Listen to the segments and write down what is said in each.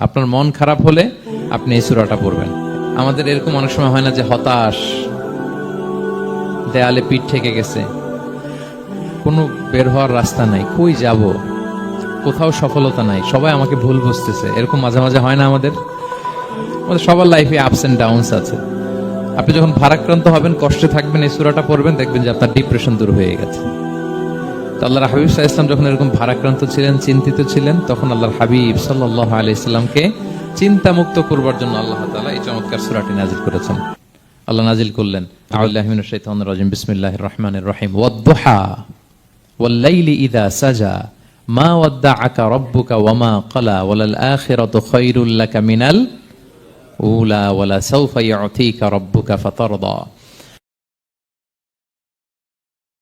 আপনার মন খারাপ হলে আপনি এই সুরাটা পড়বেন। আমাদের এরকম অনেক সময় হয় না যে হতাশ, দেয়ালে পিঠ ঠেকে গেছে। কোনো বের হওয়ার রাস্তা নাই, কই যাব? কোথাও সফলতা নাই, সবাই আমাকে ভুল বুঝতেছে। এরকম মাঝে মাঝে হয় না আমাদের? আমাদের সবার লাইফে আপস এন্ড ডাউনস আছে। আপনি যখন ভারাক্রান্ত হবেন, কষ্টে থাকবেন, এই সুরাটা পড়বেন, দেখবেন যে আপনার ডিপ্রেশন দূর হয়ে গেছে। তো আল্লাহর হাবিব সাহা যখন এরকম ভারাক্রান্ত ছিলেন, চিন্তিত ছিলেন, তখন আল্লাহর হাবিব সাল্লাহ আলি ইসলামকে চিন্তামুক্ত করবার জন্য আল্লাহ তালা এই চমৎকার সুরাটি নাজিল করেছেন। আল্লাহ নাজিল করলেন আউল্লাহমিন শৈতান রাজিম বিসমিল্লাহ রহমান রহিম, ওয়াদ্দোহা, ওয়াল্লাইলি ইদা সাজা, মা ওয়াদ্দা আকা রব্বুকা ওয়ামা কলা ওয়ালাল আখিরাত খৈরুল্লাকা মিনাল উলা ওয়ালা সাউফা ইয়াতিকা রব্বুকা ফাতারদা।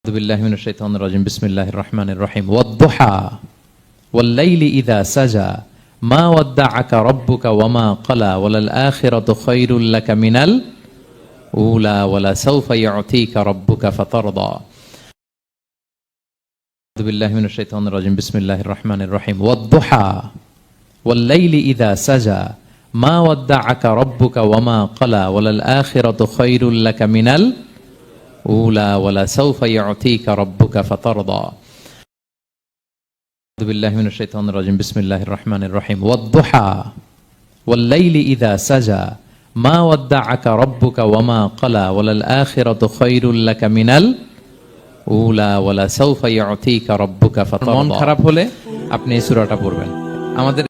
أعوذ بالله من الشيطان الرجيم. بسم الله الرحمن الرحيم. والضحى والليل إذا سجى. ما ودعك ربك وما قلى. وللآخرة خير لك من الأولى. ولسوف يعطيك ربك فترضى. أعوذ بالله من الشيطان الرجيم. بسم الله الرحمن الرحيم. والضحى والليل إذا سجى. ما ودعك ربك وما قلى. وللآخرة خير لك من الأولى. ولسوف يعطيك ربك فترضى أعوذ بالله من الشيطان الرجيم بسم الله الرحمن الرحيم والضحى والليل إذا سجى ما ودعك ربك وما قلى وللآخرة خير لك من الأولى ولسوف يعطيك ربك فترضى মন খারাপ হলে আপনি এই সূরাটা পড়বেন আমাদের